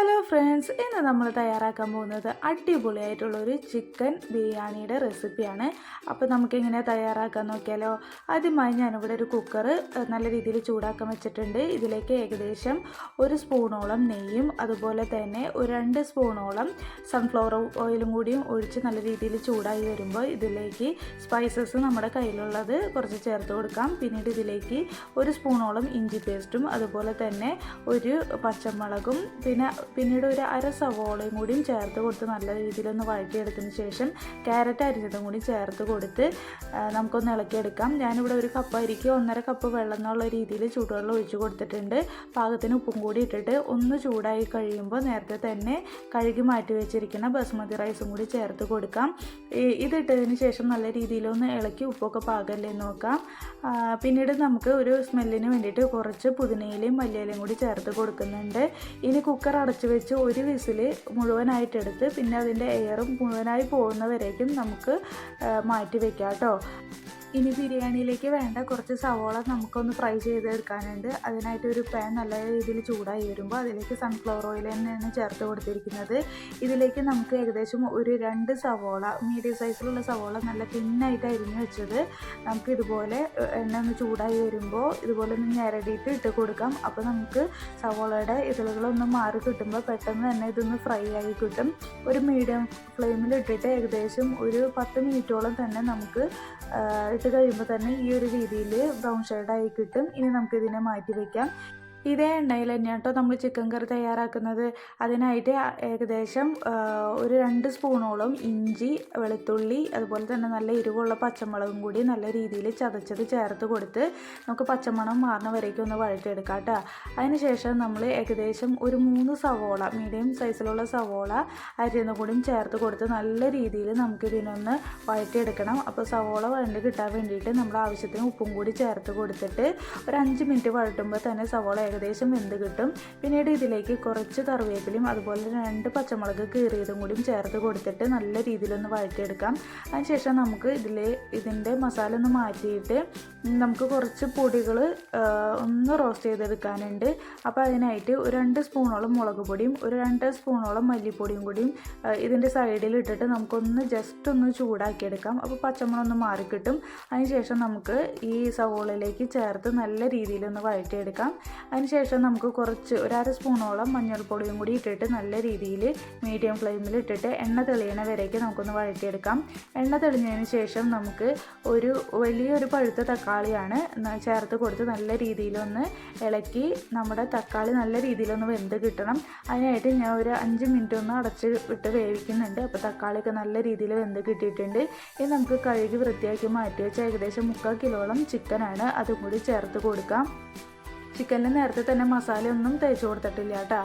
Hello friends ഇന്ന് നമ്മൾ തയ്യാറാക്കാൻ പോകുന്നത് അടിപൊളിയായിട്ടുള്ള ഒരു ചിക്കൻ ബിരിയാണിയുടെ റെസിപ്പിയാണ്. അപ്പോൾ നമുക്കിങ്ങനെ തയ്യാറാക്കാൻ നോക്കിയാലോ ആദ്യമായി ഞാനിവിടെ ഒരു കുക്കർ നല്ല രീതിയിൽ ചൂടാക്കാൻ വെച്ചിട്ടുണ്ട്. ഇതിലേക്ക് ഏകദേശം ഒരു സ്പൂണോളം നെയ്യും അതുപോലെ തന്നെ ഒരു രണ്ട് സ്പൂണോളം സൺഫ്ലവർ ഓയിലും കൂടിയും ഒഴിച്ച് നല്ല രീതിയിൽ ചൂടായി വരുമ്പോൾ ഇതിലേക്ക് സ്പൈസസ് നമ്മുടെ കയ്യിലുള്ളത് കുറച്ച് ചേർത്ത് കൊടുക്കാം. പിന്നീട് ഇതിലേക്ക് ഒരു സ്പൂണോളം ഇഞ്ചി പേസ്റ്റും അതുപോലെ തന്നെ ഒരു പച്ചമുളകും പിന്നെ പിന്നീട് ഒരു അര സവോളയും കൂടിയും ചേർത്ത് കൊടുത്ത് നല്ല രീതിയിലൊന്ന് വഴറ്റിയെടുത്തതിന് ശേഷം ക്യാരറ്റ് അരിഞ്ഞതും കൂടി ചേർത്ത് കൊടുത്ത് നമുക്കൊന്ന് ഇളക്കിയെടുക്കാം. ഞാനിവിടെ ഒരു കപ്പ് അരിക്ക് ഒന്നര കപ്പ് വെള്ളം എന്നുള്ള രീതിയിൽ ചൂടുവെള്ളം ഒഴിച്ചു കൊടുത്തിട്ടുണ്ട്. പാകത്തിന് ഉപ്പും കൂടി ഇട്ടിട്ട് ഒന്ന് ചൂടായി കഴിയുമ്പോൾ നേരത്തെ തന്നെ കഴുകി മാറ്റി വെച്ചിരിക്കുന്ന ബസ്മതി റൈസും കൂടി ചേർത്ത് കൊടുക്കാം. ഇതിട്ടതിന് ശേഷം നല്ല രീതിയിലൊന്ന് ഇളക്കി ഉപ്പൊക്കെ പാകല്ലേ നോക്കാം. പിന്നീട് നമുക്ക് ഒരു സ്മെല്ലിന് വേണ്ടിയിട്ട് കുറച്ച് പുതിനയിലയും മല്ലിയിലയും കൂടി ചേർത്ത് കൊടുക്കുന്നുണ്ട്. ഇനി കുക്കർ അടച്ചു വെച്ച് ഒരു വിസിൽ മുഴുവനായിട്ടെടുത്ത് പിന്നെ അതിന്റെ എയറും മുഴുവനായി പോകുന്നവരേക്കും നമുക്ക് മാറ്റി വെക്കാം കേട്ടോ. ഇനി ബിരിയാണിയിലേക്ക് വേണ്ട കുറച്ച് സവോള നമുക്കൊന്ന് ഫ്രൈ ചെയ്തെടുക്കാനുണ്ട്. അതിനായിട്ട് ഒരു പാൻ നല്ല രീതിയിൽ ചൂടായി വരുമ്പോൾ അതിലേക്ക് സൺഫ്ലവർ ഓയിൽ തന്നെയാണ് ചേർത്ത് കൊടുത്തിരിക്കുന്നത്. ഇതിലേക്ക് നമുക്ക് ഏകദേശം ഒരു രണ്ട് സവോള മീഡിയം സൈസിലുള്ള സവോള നല്ല തിന്നായിട്ട് അരിഞ്ഞ് വെച്ചത് നമുക്ക് ഇതുപോലെ എണ്ണ ഒന്ന് ചൂടായി വരുമ്പോൾ ഇതുപോലെ ഒന്ന് ഞരടിയിട്ട് ഇട്ട് കൊടുക്കാം. അപ്പോൾ നമുക്ക് സവോളയുടെ ഇതളുകളൊന്ന് മാറി കിട്ടുമ്പോൾ പെട്ടെന്ന് തന്നെ ഇതൊന്ന് ഫ്രൈ ആയി കിട്ടും. ഒരു മീഡിയം ഫ്ലെയിമിൽ ഇട്ടിട്ട് ഏകദേശം ഒരു പത്ത് മിനിറ്റോളം തന്നെ നമുക്ക് ഇട്ട് കഴിയുമ്പോൾ തന്നെ ഈ ഒരു രീതിയിൽ ബ്രൗൺ ഷെയ്ഡായി കിട്ടും. ഇനി നമുക്കിതിനെ മാറ്റി വയ്ക്കാം ഇതേ എണ്ണയിൽ തന്നെയാണ് കേട്ടോ നമ്മൾ ചിക്കൻ കറി തയ്യാറാക്കുന്നത്. അതിനായിട്ട് ഏകദേശം ഒരു രണ്ട് സ്പൂണോളം ഇഞ്ചി വെളുത്തുള്ളി അതുപോലെ തന്നെ നല്ല എരിവുള്ള പച്ചമുളകും കൂടി നല്ല രീതിയിൽ ചതച്ചത് ചേർത്ത് കൊടുത്ത് നമുക്ക് പച്ചമണം മാറുന്ന വരേക്കും ഒന്ന് വഴറ്റിയെടുക്കാം കേട്ടോ അതിനുശേഷം നമ്മൾ ഏകദേശം ഒരു മൂന്ന് സവോള മീഡിയം സൈസിലുള്ള സവോള അരിന്ന് കൂടിയും ചേർത്ത് കൊടുത്ത് നല്ല രീതിയിൽ നമുക്കിതിനൊന്ന് വഴറ്റിയെടുക്കണം. അപ്പോൾ സവോള വഴണ്ട് കിട്ടാൻ വേണ്ടിയിട്ട് നമ്മൾ ആവശ്യത്തിന് ഉപ്പും കൂടി ചേർത്ത് കൊടുത്തിട്ട് ഒരു അഞ്ച് മിനിറ്റ് വഴറ്റുമ്പോൾ തന്നെ സവോള ഏകദേശം വെന്ത് കിട്ടും. പിന്നീട് ഇതിലേക്ക് കുറച്ച് കറിവേപ്പിലയും അതുപോലെ രണ്ട് പച്ചമുളക് കീറിയതും കൂടിയും ചേർത്ത് കൊടുത്തിട്ട് നല്ല രീതിയിലൊന്ന് വഴറ്റിയെടുക്കാം. അതിനുശേഷം നമുക്ക് ഇതിൽ ഇതിന്റെ മസാല ഒന്ന് മാറ്റിയിട്ട് നമുക്ക് കുറച്ച് പൊടികൾ ഒന്ന് റോസ്റ്റ് ചെയ്തെടുക്കാനുണ്ട്. അപ്പോൾ അതിനായിട്ട് ഒരു രണ്ട് സ്പൂണോളം മുളക് പൊടിയും ഒരു രണ്ട് സ്പൂണോളം മല്ലിപ്പൊടിയും കൂടിയും ഇതിന്റെ സൈഡിൽ ഇട്ടിട്ട് നമുക്കൊന്ന് ജസ്റ്റ് ഒന്ന് ചൂടാക്കിയെടുക്കാം. അപ്പോൾ പച്ചമുളക് ഒന്ന് മാറിക്കിട്ടും. അതിനുശേഷം നമുക്ക് ഈ സവോളയിലേക്ക് ചേർത്ത് നല്ല രീതിയിലൊന്ന് വഴറ്റിയെടുക്കാം. അതിനുശേഷം നമുക്ക് കുറച്ച് ഒരു അര സ്പൂണോളം മഞ്ഞൾപ്പൊടിയും കൂടി ഇട്ടിട്ട് നല്ല രീതിയിൽ മീഡിയം ഫ്ലെയിമിൽ ഇട്ടിട്ട് എണ്ണ തെളിയണ വരേക്ക് നമുക്കൊന്ന് വഴറ്റിയെടുക്കാം. എണ്ണ തെളിഞ്ഞതിന് ശേഷം നമുക്ക് ഒരു വലിയൊരു പഴുത്ത തക്കാളിയാണ് ചേർത്ത് കൊടുത്ത് നല്ല രീതിയിലൊന്ന് ഇളക്കി നമ്മുടെ തക്കാളി നല്ല രീതിയിലൊന്ന് വെന്ത് കിട്ടണം. അതിനായിട്ട് ഞാൻ ഒരു അഞ്ച് മിനിറ്റ് ഒന്ന് അടച്ച് വിട്ട് വേവിക്കുന്നുണ്ട്. അപ്പോൾ തക്കാളിയൊക്കെ നല്ല രീതിയിൽ വെന്ത് കിട്ടിയിട്ടുണ്ട്. ഇനി നമുക്ക് കഴുകി വൃത്തിയാക്കി മാറ്റി വെച്ച ഏകദേശം മുക്കാൽ കിലോളം ചിക്കനാണ് അതും കൂടി ചേർത്ത് കൊടുക്കാം. ചിക്കനിൽ നേരത്തെ തന്നെ മസാല ഒന്നും തേച്ച് കൊടുത്തിട്ടില്ല കേട്ടോ.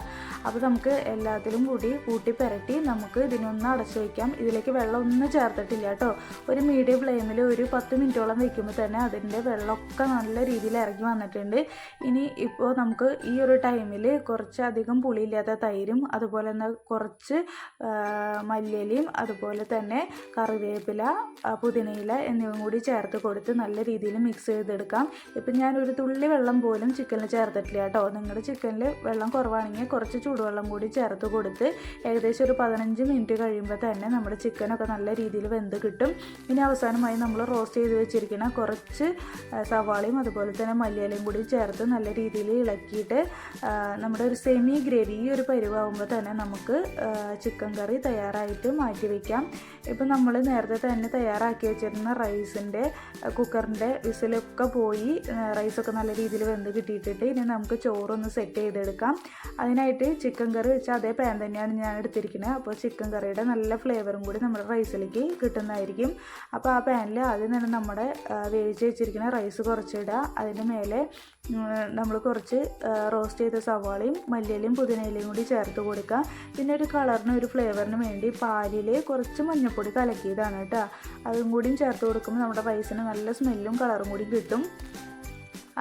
അപ്പോൾ നമുക്ക് എല്ലാത്തിലും കൂടി കൂട്ടി പുരട്ടി നമുക്ക് ഇതിനൊന്ന് അടച്ചു വയ്ക്കാം ഇതിലേക്ക് വെള്ളം ഒന്നും ചേർത്തിട്ടില്ല കേട്ടോ. ഒരു മീഡിയം ഫ്ലെയിമിൽ ഒരു പത്ത് മിനിറ്റോളം വയ്ക്കുമ്പോൾ തന്നെ അതിന്റെ വെള്ളമൊക്കെ നല്ല രീതിയിൽ ഇറങ്ങി വന്നിട്ടുണ്ട്. ഇനി ഇപ്പോൾ നമുക്ക് ഈ ഒരു ടൈമിൽ കുറച്ചധികം പുളിയില്ലാത്ത തൈരും അതുപോലെ തന്നെ കുറച്ച് മല്ലിയിലയും അതുപോലെ തന്നെ കറിവേപ്പില പുതിനയില എന്നിവ കൂടി ചേർത്ത് കൊടുത്ത് നല്ല രീതിയിൽ മിക്സ് ചെയ്തെടുക്കാം. ഇപ്പം ഞാൻ ഒരു തുള്ളി വെള്ളം പോലും ചിക്കനിൽ ചേർത്തിട്ടില്ല കേട്ടോ. നിങ്ങളുടെ ചിക്കനിൽ വെള്ളം കുറവാണെങ്കിൽ കുറച്ച് ചൂടുവെള്ളം കൂടി ചേർത്ത് കൊടുത്ത് ഏകദേശം ഒരു പതിനഞ്ച് മിനിറ്റ് കഴിയുമ്പോൾ തന്നെ നമ്മുടെ ചിക്കനൊക്കെ നല്ല രീതിയിൽ വെന്ത് കിട്ടും. ഇനി അവസാനമായി നമ്മൾ റോസ്റ്റ് ചെയ്ത് വെച്ചിരിക്കുന്ന കുറച്ച് സവാളയും അതുപോലെ തന്നെ മല്ലിയിലയും കൂടി ചേർത്ത് നല്ല രീതിയിൽ ഇളക്കിയിട്ട് നമ്മുടെ ഒരു സെമി ഗ്രേവി ഈ ഒരു പരിവാകുമ്പോൾ തന്നെ നമുക്ക് ചിക്കൻ കറി തയ്യാറായിട്ട് മാറ്റി വയ്ക്കാം ഇപ്പം നമ്മൾ നേരത്തെ തന്നെ തയ്യാറാക്കി വെച്ചിരുന്ന റൈസിന്റെ കുക്കറിന്റെ വിസിലൊക്കെ പോയി റൈസൊക്കെ നല്ല രീതിയിൽ വെന്ത് കിട്ടിയിട്ടിട്ട് ഇനി നമുക്ക് ചോറൊന്ന് സെറ്റ് ചെയ്തെടുക്കാം. അതിനായിട്ട് ചിക്കൻ കറി വെച്ച അതേ പാൻ തന്നെയാണ് ഞാൻ എടുത്തിരിക്കുന്നത്. അപ്പോൾ ചിക്കൻ കറിയുടെ നല്ല ഫ്ലേവറും കൂടി നമ്മുടെ റൈസിലേക്ക് കിട്ടുന്നതായിരിക്കും. അപ്പോൾ ആ പാനിൽ ആദ്യം തന്നെ നമ്മുടെ വേവിച്ച് വെച്ചിരിക്കുന്ന റൈസ് കുറച്ചിടുക. അതിന്റെ മേലെ നമ്മൾ കുറച്ച് റോസ്റ്റ് ചെയ്ത സവാളയും മല്ലിയിലയും പുതിനയിലയും കൂടി ചേർത്ത് കൊടുക്കുക. പിന്നെ ഒരു കളറിന് ഒരു ഫ്ലേവറിന് വേണ്ടി പാലിൽ കുറച്ച് മഞ്ഞൾപ്പൊടി കലക്കിയതാണ് കേട്ടോ. അതും കൂടിയും ചേർത്ത് കൊടുക്കുമ്പോൾ നമ്മുടെ റൈസിന് നല്ല സ്മെല്ലും കളറും കൂടി കിട്ടും.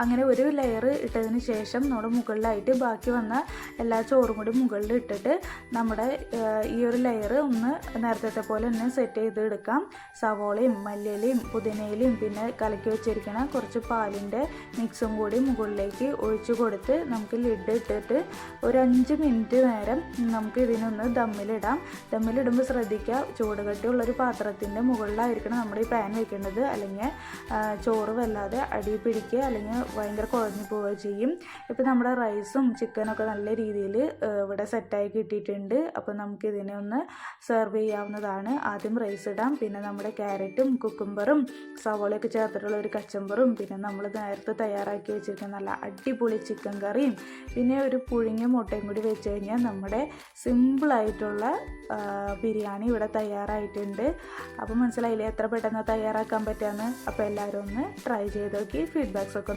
അങ്ങനെ ഒരു ലെയർ ഇട്ടതിന് ശേഷം നമ്മൾ മുകളിലായിട്ട് ബാക്കി വന്ന എല്ലാ ചോറും കൂടി മുകളിൽ ഇട്ടിട്ട് നമ്മുടെ ഈ ഒരു ലെയർ ഒന്ന് നേരത്തെ പോലെ തന്നെ സെറ്റ് ചെയ്ത് എടുക്കാം. സവോളയും മല്ലിയിലയും പുതിനയിലയും പിന്നെ കലക്കി വെച്ചിരിക്കുന്ന കുറച്ച് പാലിന്റെ മിക്സും കൂടി മുകളിലേക്ക് ഒഴിച്ചു കൊടുത്ത് നമുക്ക് ലിഡ് ഇട്ടിട്ട് ഒരു അഞ്ച് മിനിറ്റ് നേരം നമുക്ക് ഇതിനൊന്ന് ദമ്മിലിടാം. ദമ്മിലിടുമ്പോൾ ശ്രദ്ധിക്കുക ചൂടുകട്ടിയുള്ളൊരു പാത്രത്തിന്റെ മുകളിലായിരിക്കണം നമ്മുടെ ഈ പാൻ വെക്കേണ്ടത്. അല്ലെങ്കിൽ ചോറ് വല്ലാതെ അടി പിടിക്കുക അല്ലെങ്കിൽ ഭയങ്കര കുഴഞ്ഞു പോവുക ചെയ്യും. ഇപ്പം നമ്മുടെ റൈസും ചിക്കനൊക്കെ നല്ല രീതിയിൽ ഇവിടെ സെറ്റായി കിട്ടിയിട്ടുണ്ട്. അപ്പോൾ നമുക്ക് ഇതിനെ ഒന്ന് സെർവ് ചെയ്യാവുന്നതാണ്. ആദ്യം റൈസ് ഇടാം. പിന്നെ നമ്മുടെ ക്യാരറ്റും കുക്കുംബറും സവോളയൊക്കെ ചേർത്തിട്ടുള്ള ഒരു കച്ചമ്പറും പിന്നെ നമ്മൾ നേരത്തെ തയ്യാറാക്കി വെച്ചിരിക്കുന്ന നല്ല അടിപൊളി ചിക്കൻ കറിയും പിന്നെ ഒരു പുഴുങ്ങിയ മുട്ടയും കൂടി വെച്ച് കഴിഞ്ഞാൽ നമ്മുടെ സിമ്പിളായിട്ടുള്ള ബിരിയാണി ഇവിടെ തയ്യാറായിട്ടുണ്ട്. അപ്പോൾ മനസ്സിലായില്ലേ എത്ര പെട്ടെന്ന് തയ്യാറാക്കാൻ പറ്റുമെന്ന് അപ്പോൾ എല്ലാവരും ഒന്ന് ട്രൈ ചെയ്ത് നോക്കി ഫീഡ്ബാക്സ് ഒക്കെ